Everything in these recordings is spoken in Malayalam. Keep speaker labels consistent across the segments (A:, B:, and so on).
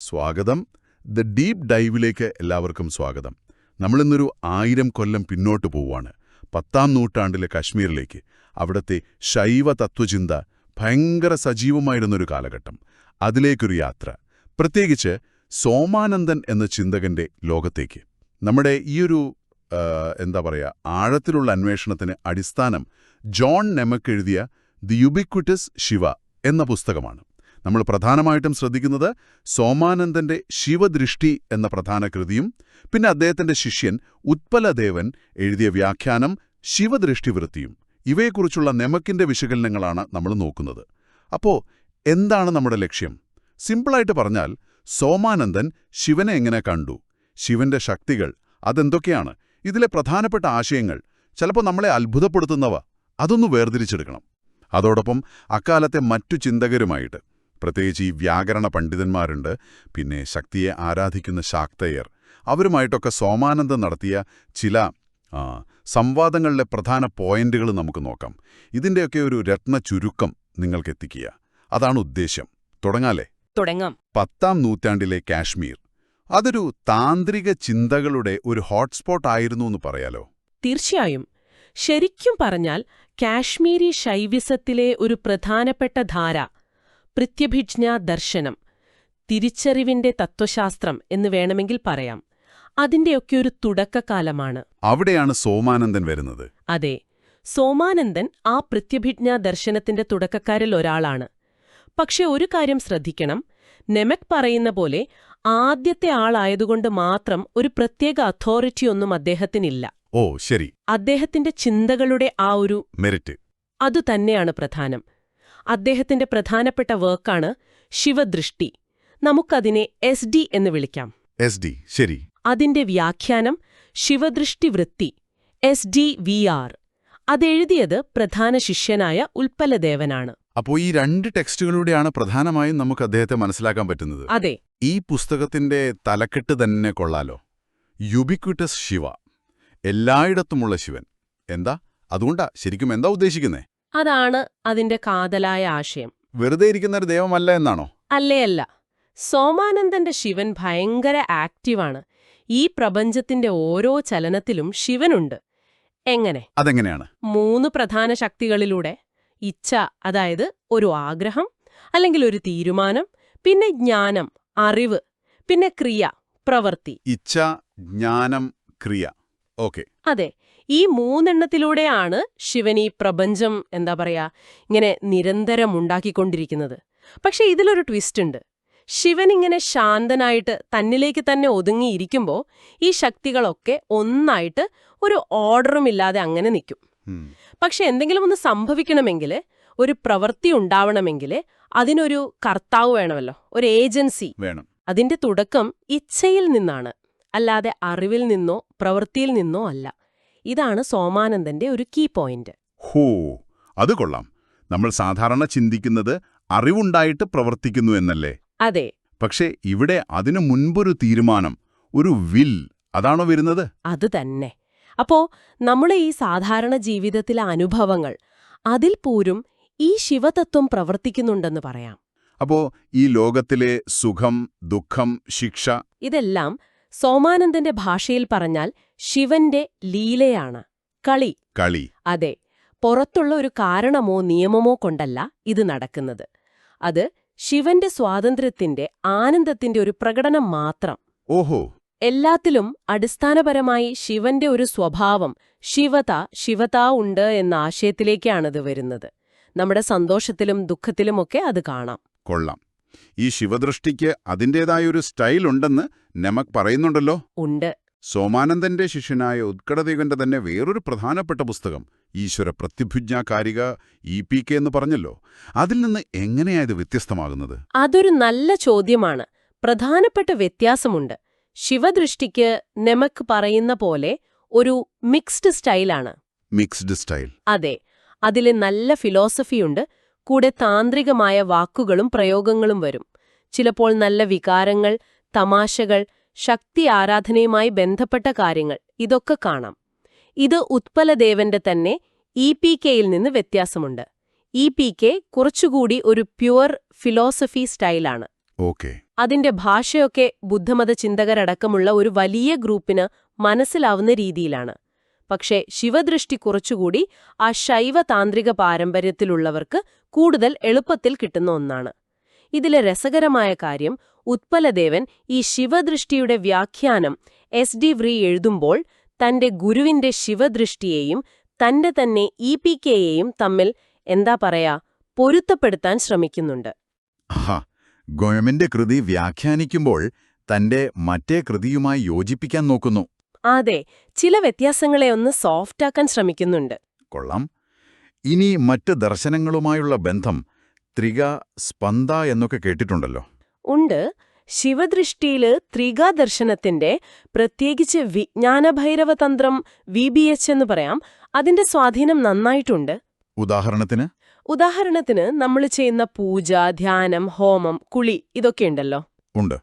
A: സ്വാഗതം. ദ ഡീപ്പ് ഡൈവിലേക്ക് എല്ലാവർക്കും സ്വാഗതം. നമ്മളിന്നൊരു ആയിരം കൊല്ലം പിന്നോട്ട് പോവുകയാണ് പത്താം നൂറ്റാണ്ടിലെ കശ്മീരിലേക്ക്. അവിടുത്തെ ശൈവ തത്വചിന്ത ഭയങ്കര സജീവമായിരുന്നൊരു കാലഘട്ടം. അതിലേക്കൊരു യാത്ര. പ്രത്യേകിച്ച് സോമാനന്ദൻ എന്ന ചിന്തകന്റെ ലോകത്തേക്ക്. നമ്മുടെ ഈയൊരു എന്താ പറയുക ആഴത്തിലുള്ള അന്വേഷണത്തിന് അടിസ്ഥാനം ജോൺ നെമക്ക് എഴുതിയ ദി യുബിക്വിറ്റസ് ശിവ എന്ന പുസ്തകമാണ്. നമ്മൾ പ്രധാനമായിട്ടും ശ്രദ്ധിക്കുന്നത് സോമാനന്ദന്റെ ശിവദൃഷ്ടി എന്ന പ്രധാന കൃതിയും പിന്നെ അദ്ദേഹത്തിന്റെ ശിഷ്യൻ ഉത്പലദേവൻ എഴുതിയ വ്യാഖ്യാനം ശിവദൃഷ്ടിവൃത്തിയും ഇവയെക്കുറിച്ചുള്ള നെമക്കിന്റെ വിശകലനങ്ങളാണ് നമ്മൾ നോക്കുന്നത്. അപ്പോ എന്താണ് നമ്മുടെ ലക്ഷ്യം? സിമ്പിളായിട്ട് പറഞ്ഞാൽ സോമാനന്ദൻ ശിവനെ എങ്ങനെ കണ്ടു? ശിവന്റെ ശക്തികൾ അതെന്തൊക്കെയാണ്? ഇതിലെ പ്രധാനപ്പെട്ട ആശയങ്ങൾ ചിലപ്പോൾ നമ്മളെ അത്ഭുതപ്പെടുത്തുന്നവ അതൊന്ന് വേർതിരിച്ചെടുക്കണം. അതോടൊപ്പം അക്കാലത്തെ മറ്റു ചിന്തകരുമായിട്ട് പ്രത്യേകിച്ച് ഈ വ്യാകരണ പണ്ഡിതന്മാരുണ്ട്. പിന്നെ ശക്തിയെ ആരാധിക്കുന്ന ശാക്തയർ. അവരുമായിട്ടൊക്കെ സോമാനന്ദം നടത്തിയ ചില സംവാദങ്ങളിലെ പ്രധാന പോയിന്റുകൾ നമുക്ക് നോക്കാം. ഇതിന്റെയൊക്കെ ഒരു രത്ന ചുരുക്കം നിങ്ങൾക്ക് എത്തിക്കുക അതാണ് ഉദ്ദേശ്യം തുടങ്ങാലേ
B: തുടങ്ങാം.
A: പത്താം നൂറ്റാണ്ടിലെ കാശ്മീർ. അതൊരു താന്ത്രിക ചിന്തകളുടെ ഒരു ഹോട്ട്സ്പോട്ട് ആയിരുന്നു എന്ന് പറയാലോ?
B: തീർച്ചയായും. ശരിക്കും പറഞ്ഞാൽ കാശ്മീരി ശൈവിസത്തിലെ ഒരു പ്രധാനപ്പെട്ട ധാര പ്രത്യഭിജ്ഞ ദർശനം തിരിച്ചറിവിന്റെ തത്വശാസ്ത്രം എന്ന് വേണമെങ്കിൽ പറയാം. അതിന്റെയൊക്കെ ഒരു തുടക്കകാലമാണ്.
A: അവിടെയാണ് സോമാനന്ദൻ വരുന്നത്.
B: അതെ സോമാനന്ദൻ ആ പ്രത്യഭിജ്ഞ ദർശനത്തിന്റെ തുടക്കക്കാരിൽ ഒരാളാണ്. പക്ഷെ ഒരു കാര്യം ശ്രദ്ധിക്കണം നെമക് പറയുന്ന പോലെ ആദ്യത്തെ ആളായതുകൊണ്ട് മാത്രം ഒരു പ്രത്യേക അതോറിറ്റിയൊന്നും അദ്ദേഹത്തിനില്ല.
A: ഓ ശരി.
B: അദ്ദേഹത്തിന്റെ ചിന്തകളുടെ ആ ഒരു
A: മെറിറ്റ്.
B: അതുതന്നെയാണ് പ്രധാനം. അദ്ദേഹത്തിന്റെ പ്രധാനപ്പെട്ട വർക്കാണ് ശിവദൃഷ്ടി. നമുക്കതിനെ എസ് ഡി എന്ന് വിളിക്കാം.
A: എസ് ഡി ശരി.
B: അതിന്റെ വ്യാഖ്യാനം Shivadrishti Vritti S D V R അതെഴുതിയത് പ്രധാന ശിഷ്യനായ ഉൽപ്പലദേവനാണ്.
A: അപ്പോൾ ഈ രണ്ട് ടെക്സ്റ്റുകളിലൂടെയാണ് പ്രധാനമായും നമുക്ക് അദ്ദേഹത്തെ മനസ്സിലാക്കാൻ പറ്റുന്നത്.
B: അതെ.
A: ഈ പുസ്തകത്തിന്റെ തലക്കെട്ട് തന്നെ കൊള്ളാലോ. യുബിക്വിറ്റസ് ശിവ. എല്ലായിടത്തുമുള്ള ശിവൻ. എന്താ? അതുകൊണ്ടാ ശരിക്കും എന്താ ഉദ്ദേശിക്കുന്നേ?
B: അതാണ് അതിന്റെ കാതലായ ആശയം.
A: വെറുതെ ഇരിക്കുന്ന ഒരു ദൈവമല്ല എന്നാണോ?
B: അല്ലേ അല്ല. സോമാനന്ദന്റെ ശിവൻ ഭയങ്കര ആക്റ്റീവാണ്. ഈ പ്രപഞ്ചത്തിന്റെ ഓരോ ചലനത്തിലും ശിവനുണ്ട്. എങ്ങനെ?
A: അതെങ്ങനെയാണ്?
B: മൂന്ന് പ്രധാന ശക്തികളിലൂടെ. ഇച്ഛ അതായത് ഒരു ആഗ്രഹം അല്ലെങ്കിൽ ഒരു തീരുമാനം പിന്നെ ജ്ഞാനം അറിവ് പിന്നെ ക്രിയ പ്രവൃത്തി.
A: ഇച്ഛ ജ്ഞാനം ക്രിയ. ഓക്കെ.
B: അതെ. ഈ മൂന്നെണ്ണത്തിലൂടെയാണ് ശിവൻ ഈ പ്രപഞ്ചം എന്താ പറയാ ഇങ്ങനെ നിരന്തരം ഉണ്ടാക്കിക്കൊണ്ടിരിക്കുന്നത്. പക്ഷെ ഇതിലൊരു ട്വിസ്റ്റ് ഉണ്ട് ശിവൻ ഇങ്ങനെ ശാന്തനായിട്ട് തന്നിലേക്ക് തന്നെ ഒതുങ്ങിയിരിക്കുമ്പോൾ ഈ ശക്തികളൊക്കെ ഒന്നായിട്ട് ഒരു ഓർഡറും ഇല്ലാതെ അങ്ങനെ നിൽക്കും. പക്ഷെ എന്തെങ്കിലും ഒന്ന് സംഭവിക്കണമെങ്കിൽ ഒരു പ്രവൃത്തി ഉണ്ടാവണമെങ്കിൽ അതിനൊരു കർത്താവ് വേണമല്ലോ ഒരു ഏജൻസി.
A: വേണം.
B: അതിന്റെ തുടക്കം ഇച്ഛയിൽ നിന്നാണ്. അല്ലാതെ അറിവിൽ നിന്നോ പ്രവൃത്തിയിൽ നിന്നോ അല്ല. ഇതാണ് സോമാനന്ദന്റെ ഒരു കീ പോയിന്റ്
A: ഹോ അത് കൊള്ളാം. നമ്മൾ സാധാരണ ചിന്തിക്കുന്നത് അറിവുണ്ടായിട്ട് പ്രവർത്തിക്കുന്നു എന്നല്ലേ?
B: അതെ.
A: പക്ഷേ ഇവിടെ അതിനു മുൻപൊരു തീരുമാനം ഒരു വിൽ അതാണോ വരുന്നത്?
B: അത് തന്നെ. അപ്പോ നമ്മളെ ഈ സാധാരണ ജീവിതത്തിലെ അനുഭവങ്ങൾ അതിൽ പോരും ഈ ശിവതത്വം പ്രവർത്തിക്കുന്നുണ്ടെന്ന് പറയാം.
A: അപ്പോ ഈ ലോകത്തിലെ സുഖം ദുഃഖം ശിക്ഷ
B: ഇതെല്ലാം സോമാനന്ദന്റെ ഭാഷയിൽ പറഞ്ഞാൽ ശിവന്റെ ലീലയാണ് കളി.
A: കളി.
B: അതെ പുറത്തുള്ള ഒരു കാരണമോ നിയമമോ കൊണ്ടല്ല ഇത് നടക്കുന്നത്. അത് ശിവന്റെ സ്വാതന്ത്ര്യത്തിന്റെ ആനന്ദത്തിന്റെ ഒരു പ്രകടനം മാത്രം.
A: ഓഹോ.
B: എല്ലാത്തിലും അടിസ്ഥാനപരമായി ശിവന്റെ ഒരു സ്വഭാവം ശിവത ശിവത ഉണ്ട് എന്ന ആശയത്തിലേക്കാണിത് വരുന്നത്. നമ്മുടെ സന്തോഷത്തിലും ദുഃഖത്തിലുമൊക്കെ അത് കാണാം.
A: കൊള്ളാം. ഈ ശിവദൃഷ്ടിക്ക് അതിന്റെതായൊരു സ്റ്റൈൽ ഉണ്ടെന്ന് നമക് പറയുന്നുണ്ടല്ലോ.
B: ഉണ്ട്.
A: സോമാനന്ദന്റെ ശിഷ്യനായ ഉത്കടദേവന്റെ തന്നെ വേറൊരു പ്രധാനപ്പെട്ട പുസ്തകം ഈശ്വര പ്രത്യഭിജ്ഞാകാരിക ഇ പി കെ എന്ന് പറഞ്ഞല്ലോ. അതിൽ നിന്ന് എങ്ങനെയാ ഇത് വ്യത്യസ്തമാകുന്നത്?
B: അതൊരു നല്ല ചോദ്യമാണ്. പ്രധാനപ്പെട്ട വ്യത്യാസമുണ്ട്. ശിവദൃഷ്ടിക്ക് നെമക്ക് പറയുന്ന പോലെ ഒരു മിക്സ്ഡ് സ്റ്റൈലാണ്.
A: Mixed style.
B: അതെ. അതിൽ നല്ല ഫിലോസഫിയുണ്ട്. കൂടെ താന്ത്രികമായ വാക്കുകളും പ്രയോഗങ്ങളും വരും. ചിലപ്പോൾ നല്ല വികാരങ്ങൾ തമാശകൾ ശക്തി ആരാധനയുമായി ബന്ധപ്പെട്ട കാര്യങ്ങൾ ഇതൊക്കെ കാണാം. ഇത് ഉത്പലദേവന്റെ തന്നെ ഇ പി കെയിൽ നിന്ന് വ്യത്യാസമുണ്ട്. ഇ പി കെ കുറച്ചുകൂടി ഒരു പ്യുവർ ഫിലോസഫി സ്റ്റൈലാണ്.
A: ഓക്കെ.
B: അതിന്റെ ഭാഷയൊക്കെ ബുദ്ധമത ചിന്തകരടക്കമുള്ള ഒരു വലിയ ഗ്രൂപ്പിന് മനസ്സിലാവുന്ന രീതിയിലാണ്. പക്ഷേ ശിവദൃഷ്ടി കുറച്ചുകൂടി ആ ശൈവ താന്ത്രിക പാരമ്പര്യത്തിലുള്ളവർക്ക് കൂടുതൽ എളുപ്പത്തിൽ കിട്ടുന്ന ഒന്നാണ്. ഇതിലെ രസകരമായ കാര്യം ഉത്പലദേവൻ ഈ ശിവദൃഷ്ടിയുടെ വ്യാഖ്യാനം എസ് ഡി വ്രീ എഴുതുമ്പോൾ തന്റെ ഗുരുവിന്റെ ശിവദൃഷ്ടിയെയും തന്റെ തന്നെ ഇ പി കെയെയും തമ്മിൽ എന്താ പറയാ പൊരുത്തപ്പെടുത്താൻ ശ്രമിക്കുന്നുണ്ട്.
C: ഗോയമിന്റെ കൃതി വ്യാഖ്യാനിക്കുമ്പോൾ തന്റെ മറ്റേ കൃതിയുമായി യോജിപ്പിക്കാൻ നോക്കുന്നു.
B: അതെ ചില വ്യത്യാസങ്ങളെ ഒന്ന് സോഫ്റ്റാക്കാൻ ശ്രമിക്കുന്നുണ്ട്.
C: കൊള്ളാം. ഇനി മറ്റ് ദർശനങ്ങളുമായുള്ള ബന്ധം ത്രിക സ്പന്ദ എന്നൊക്കെ കേട്ടിട്ടുണ്ടല്ലോ.
B: ഉണ്ട്. ശിവദൃഷ്ടിയിൽ ത്രികാദർശനത്തിന്റെ പ്രത്യേകിച്ച് വിജ്ഞാനഭൈരവ തന്ത്രം വി ബി എച്ച് എന്ന് പറയാം അതിന്റെ സ്വാധീനം നന്നായിട്ടുണ്ട്.
C: ഉദാഹരണത്തിന്?
B: ഉദാഹരണത്തിന് നമ്മൾ ചെയ്യുന്ന പൂജ ധ്യാനം ഹോമം കുളി ഇതൊക്കെയുണ്ടല്ലോ
C: ഉണ്ട്.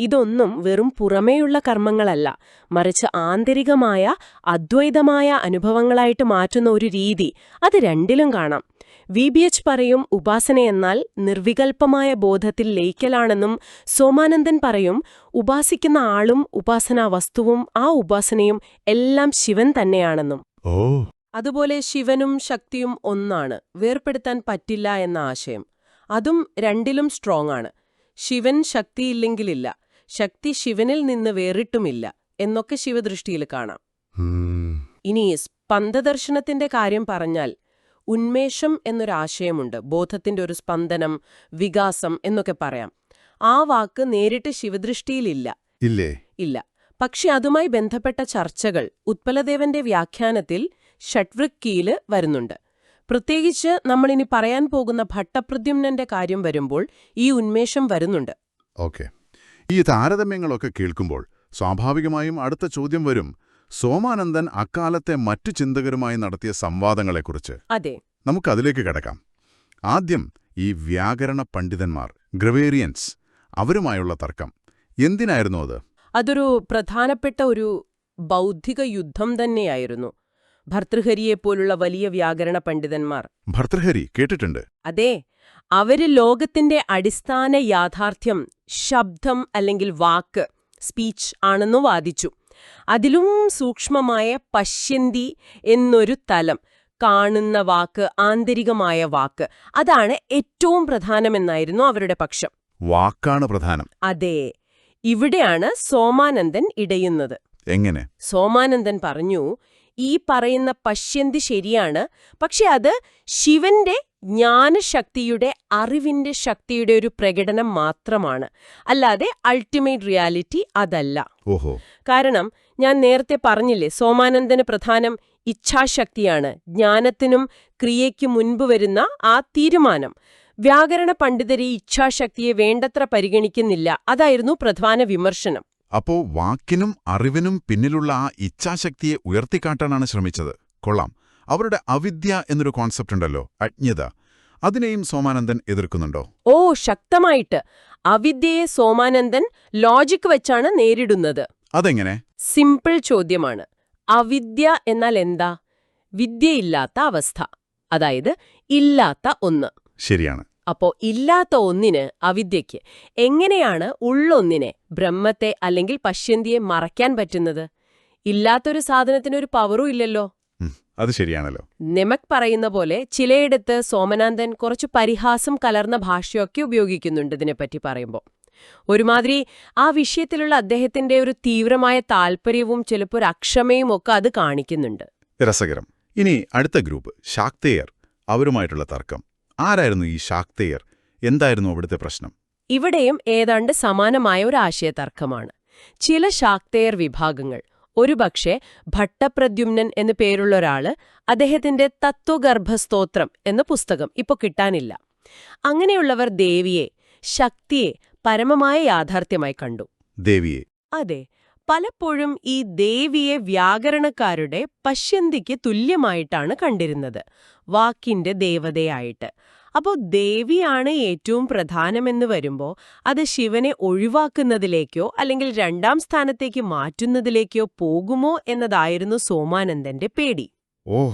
B: ഇതൊന്നും വെറും പുറമേയുള്ള കർമ്മങ്ങളല്ല. മറിച്ച് ആന്തരികമായ അദ്വൈതമായ അനുഭവങ്ങളായിട്ട് മാറ്റുന്ന ഒരു രീതി. അത് രണ്ടിലും കാണാം. വി. ബി. എച്ച് പറയും ഉപാസനയെന്നാൽ നിർവികൽപ്പമായ ബോധത്തിൽ ലയിക്കലാണെന്നും സോമാനന്ദൻ പറയും ഉപാസിക്കുന്ന ആളും ഉപാസനാ വസ്തുവും ആ ഉപാസനയും എല്ലാം ശിവൻ തന്നെയാണെന്നും.
A: ഓ.
B: അതുപോലെ ശിവനും ശക്തിയും ഒന്നാണ്. വേർപ്പെടുത്താൻ പറ്റില്ല എന്ന ആശയം. അതും രണ്ടിലും സ്ട്രോങ് ആണ്. ശിവൻ ശക്തിയില്ലെങ്കിലില്ല. ശക്തി ശിവനിൽ നിന്ന് വേറിട്ടുമില്ല എന്നൊക്കെ ശിവദൃഷ്ടിയിൽ കാണാം. ഇനി സ്പന്ദദർശനത്തിന്റെ കാര്യം പറഞ്ഞാൽ ഉന്മേഷം എന്നൊരാശയമുണ്ട്. ബോധത്തിന്റെ ഒരു സ്പന്ദനം വികാസം എന്നൊക്കെ പറയാം. ആ വാക്ക് നേരിട്ട് ശിവദൃഷ്ടിയിലില്ല.
A: ഇല്ലേ?
B: ഇല്ല. പക്ഷെ അതുമായി ബന്ധപ്പെട്ട ചർച്ചകൾ ഉത്പലദേവന്റെ വ്യാഖ്യാനത്തിൽ ഷഡ്വൃക്കിയിൽ വരുന്നുണ്ട്. പ്രത്യേകിച്ച് നമ്മളിനി പറയാൻ പോകുന്ന ഭട്ടപ്രദ്യുമ്നന്റെ കാര്യം വരുമ്പോൾ ഈ ഉന്മേഷം വരുന്നുണ്ട്.
A: ഓക്കെ. ഈ താരതമ്യങ്ങളൊക്കെ കേൾക്കുമ്പോൾ സ്വാഭാവികമായും അടുത്ത ചോദ്യം വരും. സോമാനന്ദൻ അക്കാലത്തെ മറ്റു ചിന്തകരുമായി നടത്തിയ സംവാദങ്ങളെക്കുറിച്ച്.
B: അതെ.
A: നമുക്കതിലേക്ക് കിടക്കാം. ആദ്യം ഈ വ്യാകരണ പണ്ഡിതന്മാർ ഗ്രവേറിയൻസ് അവരുമായുള്ള തർക്കം. എന്തിനായിരുന്നു അത്?
B: അതൊരു പ്രധാനപ്പെട്ട ഒരു ബൗദ്ധിക യുദ്ധം തന്നെയായിരുന്നു. ഭർതൃഹരിയെപ്പോലുള്ള വലിയ വ്യാകരണ പണ്ഡിതന്മാർ.
A: ഭർതൃഹരി കേട്ടിട്ടുണ്ട്.
B: അതെ അവർ ലോകത്തിന്റെ അടിസ്ഥാന യാഥാർത്ഥ്യം ശബ്ദം അല്ലെങ്കിൽ വാക്ക് സ്പീച്ച് ആണെന്നു വാദിച്ചു. അതിലും സൂക്ഷ്മമായ പശ്യന്തി എന്നൊരു തലം കാണുന്ന വാക്ക് ആന്തരികമായ വാക്ക് അതാണ് ഏറ്റവും പ്രധാനമെന്നായിരുന്നു അവരുടെ പക്ഷം.
A: വാക്കാണ് പ്രധാനം.
B: അതെ ഇവിടെയാണ് സോമാനന്ദൻ ഇടയുന്നത്.
A: എങ്ങനെ?
B: സോമാനന്ദൻ പറഞ്ഞു ഈ പറയുന്ന പശ്യന്തി ശരിയാണ്. പക്ഷെ അത് ശിവന്റെ ജ്ഞാനശക്തിയുടെ അറിവിന്റെ ശക്തിയുടെ ഒരു പ്രകടനം മാത്രമാണ്. അല്ലാതെ അൾട്ടിമേറ്റ് റിയാലിറ്റി അതല്ല.
A: ഓഹോ.
B: കാരണം ഞാൻ നേരത്തെ പറഞ്ഞില്ലേ സോമാനന്ദന് പ്രധാനം ഇച്ഛാശക്തിയാണ്. ജ്ഞാനത്തിനും ക്രിയയ്ക്ക് മുൻപ് വരുന്ന ആ തീരുമാനം. വ്യാകരണ പണ്ഡിതരെ ഇച്ഛാശക്തിയെ വേണ്ടത്ര പരിഗണിക്കുന്നില്ല. അതായിരുന്നു പ്രധാന വിമർശനം.
A: അപ്പോ വാക്കിനും അറിവിനും പിന്നിലുള്ള ആ ഇച്ഛാശക്തിയെ ഉയർത്തിക്കാട്ടാനാണ് ശ്രമിച്ചത്. കൊള്ളാം. അവരുടെ അവിദ്യ എന്നൊരു കോൺസെപ്റ്റ് ഉണ്ടല്ലോ അജ്ഞത. അതിനെയും സോമാനന്ദൻ എതിർക്കുന്നുണ്ടോ?
B: ഓ ശക്തമായിട്ട്. അവിദ്യയെ സോമാനന്ദൻ ലോജിക് വെച്ചാണ് നേരിടുന്നത്.
A: അതെങ്ങനെ?
B: സിമ്പിൾ ചോദ്യമാണ്. അവിദ്യ എന്നാൽ എന്താ? വിദ്യയില്ലാത്ത അവസ്ഥ. അതായത് ഇല്ലാത്ത ഒന്ന്.
A: ശരിയാണ്.
B: അപ്പോ ഇല്ലാത്ത ഒന്നിന് അവിദ്യയ്ക്ക് എങ്ങനെയാണ് ഉള്ളൊന്നിനെ ബ്രഹ്മത്തെ അല്ലെങ്കിൽ പശ്യന്തിയെ മറയ്ക്കാൻ പറ്റുന്നത്? ഇല്ലാത്തൊരു സാധനത്തിനൊരു പവറും ഇല്ലല്ലോ.
A: അത് ശരിയാണല്ലോ.
B: നെമക് പറയുന്ന പോലെ ചിലയിടത്ത് സോമനാഥൻ കുറച്ച് പരിഹാസം കലർന്ന ഭാഷയൊക്കെ ഉപയോഗിക്കുന്നുണ്ട് ഇതിനെപ്പറ്റി പറയുമ്പോൾ ഒരുമാതിരി ആ വിഷയത്തിലുള്ള അദ്ദേഹത്തിന്റെ ഒരു തീവ്രമായ താല്പര്യവും ചിലപ്പോൾ ഒരു അക്ഷമയും ഒക്കെ അത് കാണിക്കുന്നുണ്ട്.
A: രസകരം. ഇനി അടുത്ത ഗ്രൂപ്പ് ശാക്തേയർ അവരുമായിട്ടുള്ള തർക്കം. ആരായിരുന്നു ഈ ശാക്തേയർ എന്തായിരുന്നു അവിടുത്തെ പ്രശ്നം?
B: ഇവിടെയും ഏതാണ്ട് സമാനമായ ഒരു ആശയതർക്കമാണ്. ചില ശാക്തേയർ വിഭാഗങ്ങൾ ഒരുപക്ഷെ ഭട്ടപ്രദ്യുമ്നൻ എന്നു പേരുള്ള ഒരാൾ അദ്ദേഹത്തിന്റെ തത്വഗർഭസ്തോത്രം എന്ന പുസ്തകം ഇപ്പൊ കിട്ടാനില്ല. അങ്ങനെയുള്ളവർ ദേവിയെ ശക്തിയെ പരമമായ യാഥാർത്ഥ്യമായി കണ്ടു.
A: ദേവിയെ.
B: അതെ പലപ്പോഴും ഈ ദേവിയെ വ്യാകരണക്കാരുടെ പശ്യന്തിക്ക് തുല്യമായിട്ടാണ് കണ്ടിരുന്നത് വാക്കിന്റെ ദേവതയായിട്ട്. അപ്പോൾ ദേവിയാണ് ഏറ്റവും പ്രധാനമെന്ന് വരുമ്പോൾ അത് ശിവനെ ഒഴിവാക്കുന്നതിലേക്കോ അല്ലെങ്കിൽ രണ്ടാം സ്ഥാനത്തേക്ക് മാറ്റുന്നതിലേക്കോ പോകുമോ എന്നതായിരുന്നു സോമാനന്ദന്റെ പേടി.
C: ഓ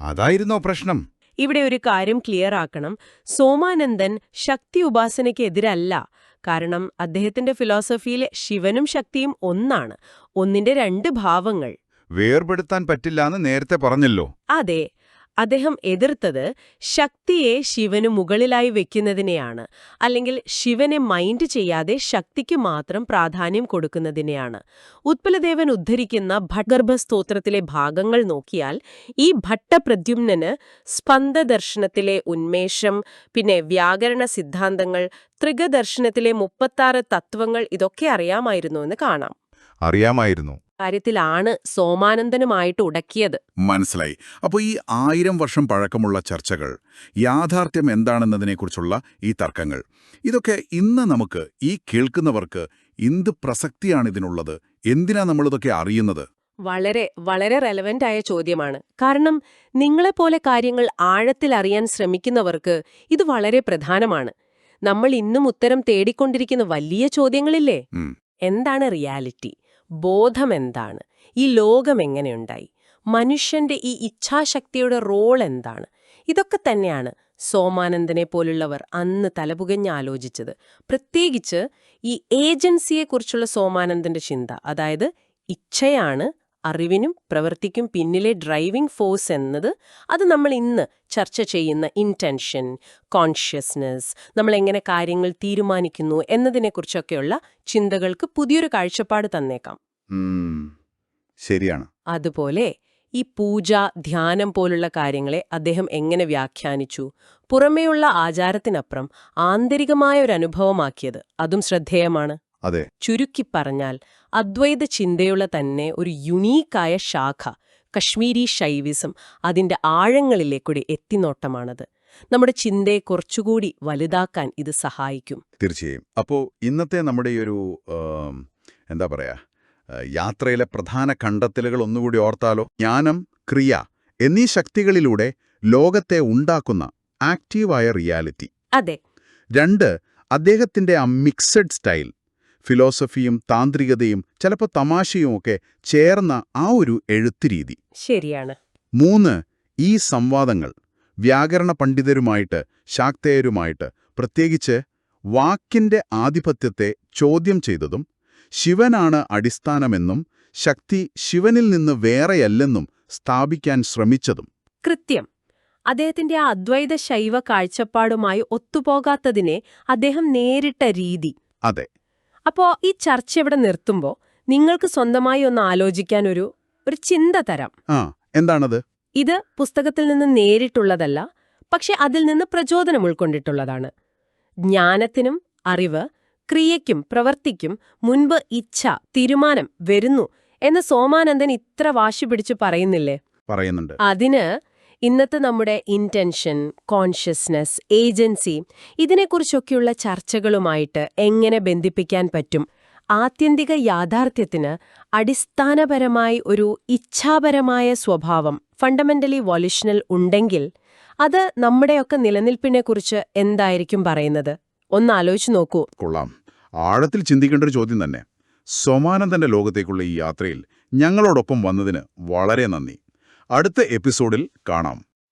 C: അതായിരുന്നോ പ്രശ്നം?
B: ഇവിടെ ഒരു കാര്യം ക്ലിയർ ആക്കണം. സോമാനന്ദൻ ശക്തി ഉപാസനയ്ക്ക് എതിരല്ല കാരണം അദ്ദേഹത്തിന്റെ ഫിലോസഫിയിൽ ശിവനും ശക്തിയും ഒന്നാണ്. ഒന്നിന്റെ രണ്ട് ഭാവങ്ങൾ.
A: വേർപെടുത്താൻ പറ്റില്ല എന്ന് നേരത്തെ പറഞ്ഞല്ലോ.
B: അതെ. അദ്ദേഹം എതിർത്തത് ശക്തിയെ ശിവന് മുകളിലായി വെക്കുന്നതിനെയാണ്. അല്ലെങ്കിൽ ശിവനെ മൈൻഡ് ചെയ്യാതെ ശക്തിക്ക് മാത്രം പ്രാധാന്യം കൊടുക്കുന്നതിനെയാണ്. ഉത്പലദേവൻ ഉദ്ധരിക്കുന്ന ഭട്ടഗർഭ സ്തോത്രത്തിലെ ഭാഗങ്ങൾ നോക്കിയാൽ ഈ ഭട്ടപ്രദ്യുമ്നന് സ്പന്ദദർശനത്തിലെ ഉന്മേഷം പിന്നെ വ്യാകരണ സിദ്ധാന്തങ്ങൾ ത്രികദർശനത്തിലെ മുപ്പത്താറ് തത്വങ്ങൾ ഇതൊക്കെ അറിയാമായിരുന്നു എന്ന് കാണാം.
A: അറിയാമായിരുന്നു.
B: കാര്യത്തിലാണ് സോമാനന്ദനുമായിട്ട് ഉടക്കിയത്.
D: മനസ്സിലായി. അപ്പോൾ ഈ ആയിരം വർഷം പഴക്കമുള്ള ചർച്ചകൾ യാഥാർത്ഥ്യം എന്താണെന്നതിനെക്കുറിച്ചുള്ള ഈ തർക്കങ്ങൾ ഇതൊക്കെ ഇന്ന് നമുക്ക് ഈ കേൾക്കുന്നവർക്ക് എന്ത് പ്രസക്തിയാണ് ഇതിനുള്ളത് എന്തിനാ നമ്മളിതൊക്കെ അറിയുന്നത്?
B: വളരെ വളരെ റെലവന്റ് ആയ ചോദ്യമാണ്. കാരണം നിങ്ങളെപ്പോലെ കാര്യങ്ങൾ ആഴത്തിൽ അറിയാൻ ശ്രമിക്കുന്നവർക്ക് ഇത് വളരെ പ്രധാനമാണ്. നമ്മൾ ഇന്നും ഉത്തരം തേടിക്കൊണ്ടിരിക്കുന്ന വലിയ ചോദ്യങ്ങളില്ലേ? എന്താണ് റിയാലിറ്റി? ബോധം എന്താണ് ഈ ലോകം എങ്ങനെയുണ്ടായി മനുഷ്യന്റെ ഈ ഇച്ഛാശക്തിയുടെ റോൾ എന്താണ്? ഇതൊക്കെ തന്നെയാണ് സോമാനന്ദനെ പോലുള്ളവർ അന്ന് തലപുകഞ്ഞ് ആലോചിച്ചത്. പ്രത്യേകിച്ച് ഈ ഏജൻസിയെക്കുറിച്ചുള്ള സോമാനന്ദന്റെ ചിന്ത അതായത് ഇച്ഛയാണ് അറിവിനും പ്രവൃത്തിക്കും പിന്നിലെ ഡ്രൈവിംഗ് ഫോഴ്സ് എന്നത് അത് നമ്മൾ ഇന്ന് ചർച്ച ചെയ്യുന്ന ഇന്റൻഷൻ കോൺഷ്യസ്നസ് നമ്മൾ എങ്ങനെ കാര്യങ്ങൾ തീരുമാനിക്കുന്നു എന്നതിനെക്കുറിച്ചൊക്കെയുള്ള ചിന്തകൾക്ക് പുതിയൊരു കാഴ്ചപ്പാട് തന്നേക്കാം.
A: ശരിയാണ്.
B: അതുപോലെ ഈ പൂജ ധ്യാനം പോലുള്ള കാര്യങ്ങളെ അദ്ദേഹം എങ്ങനെ വ്യാഖ്യാനിച്ചു പുറമേയുള്ള ആചാരത്തിനപ്പുറം ആന്തരികമായ ഒരു അനുഭവമാക്കിയത് അതും. ശ്രദ്ധേയമാണ് ചുരുക്കി പറഞ്ഞാൽ അദ്വൈത ചിന്തയുള്ള തന്നെ ഒരു യുണീക്കായ ശാഖ കശ്മീരി ശൈവിസം അതിന്റെ ആഴങ്ങളിലേക്കൂടി എത്തിനോട്ടമാണത്. നമ്മുടെ ചിന്തയെ കുറച്ചുകൂടി വലുതാക്കാൻ ഇത് സഹായിക്കും.
A: തീർച്ചയായും. അപ്പോൾ ഇന്നത്തെ നമ്മുടെ ഈ ഒരു എന്താ പറയാ യാത്രയിലെ പ്രധാന കണ്ടെത്തലുകൾ ഒന്നുകൂടി ഓർത്താലോ? ജ്ഞാനം ക്രിയ എന്നീ ശക്തികളിലൂടെ ലോകത്തെ ഉണ്ടാക്കുന്ന ആക്റ്റീവായ റിയാലിറ്റി
B: അതെ.
A: രണ്ട് അദ്ദേഹത്തിന്റെ ആ മിക്സഡ് സ്റ്റൈൽ ഫിലോസഫിയും താന്ത്രികതയും ചിലപ്പോൾ തമാശയും ഒക്കെ ചേർന്ന ആ ഒരു എഴുത്തുരീതി.
B: ശരിയാണ്.
A: മൂന്ന് ഈ സംവാദങ്ങൾ. വ്യാകരണ പണ്ഡിതരുമായിട്ട് ശാക്തേയരുമായിട്ട് പ്രത്യേകിച്ച് വാക്കിന്റെ ആധിപത്യത്തെ ചോദ്യം ചെയ്തതും ശിവനാണ് അടിസ്ഥാനമെന്നും ശക്തി ശിവനിൽ നിന്ന് വേറെയല്ലെന്നും സ്ഥാപിക്കാൻ ശ്രമിച്ചതും.
B: കൃത്യം. അദ്ദേഹത്തിന്റെ ആ അദ്വൈത ശൈവ കാഴ്ചപ്പാടുമായി ഒത്തുപോകാത്തതിനെ അദ്ദേഹം നേരിട്ട രീതി.
A: അതെ.
B: അപ്പോ ഈ ചർച്ച ഇവിടെ നിർത്തുമ്പോൾ നിങ്ങൾക്ക് സ്വന്തമായി ഒന്ന് ആലോചിക്കാൻ ഒരു ഒരു ചിന്ത തരാം.
A: എന്താണത്?
B: ഇത് പുസ്തകത്തിൽ നിന്ന് നേരിട്ടുള്ളതല്ല പക്ഷെ അതിൽ നിന്ന് പ്രചോദനം ഉൾക്കൊണ്ടിട്ടുള്ളതാണ്. ജ്ഞാനത്തിനും അറിവ് ക്രിയയ്ക്കും പ്രവർത്തിക്കും മുൻപ് ഇച്ഛ തീരുമാനം വരുന്നു എന്ന് സോമാനന്ദൻ ഇത്ര വാശി പിടിച്ചു പറയുന്നില്ലേ?
A: പറയുന്നുണ്ട്.
B: അതിന് ഇന്നത്തെ നമ്മുടെ ഇന്റൻഷൻ കോൺഷ്യസ്നസ് ഏജൻസി ഇതിനെക്കുറിച്ചൊക്കെയുള്ള ചർച്ചകളുമായിട്ട് എങ്ങനെ ബന്ധിപ്പിക്കാൻ പറ്റും? ആത്യന്തിക യാഥാർത്ഥ്യത്തിന് അടിസ്ഥാനപരമായി ഒരു ഇച്ഛാപരമായ സ്വഭാവം ഫണ്ടമെന്റലി വൊല്യൂഷണൽ ഉണ്ടെങ്കിൽ അത് നമ്മുടെയൊക്കെ നിലനിൽപ്പിനെക്കുറിച്ച് എന്തായിരിക്കും പറയുന്നത്? ഒന്ന് ആലോചിച്ചു നോക്കൂ.
A: കൊള്ളാം. ആഴത്തിൽ ചിന്തിക്കേണ്ട ഒരു ചോദ്യം തന്നെ. സോമാനന്ദന്റെ ലോകത്തേക്കുള്ള ഈ യാത്രയിൽ ഞങ്ങളോടൊപ്പം വന്നതിന് വളരെ നന്ദി. അടുത്ത എപ്പിസോഡിൽ കാണാം.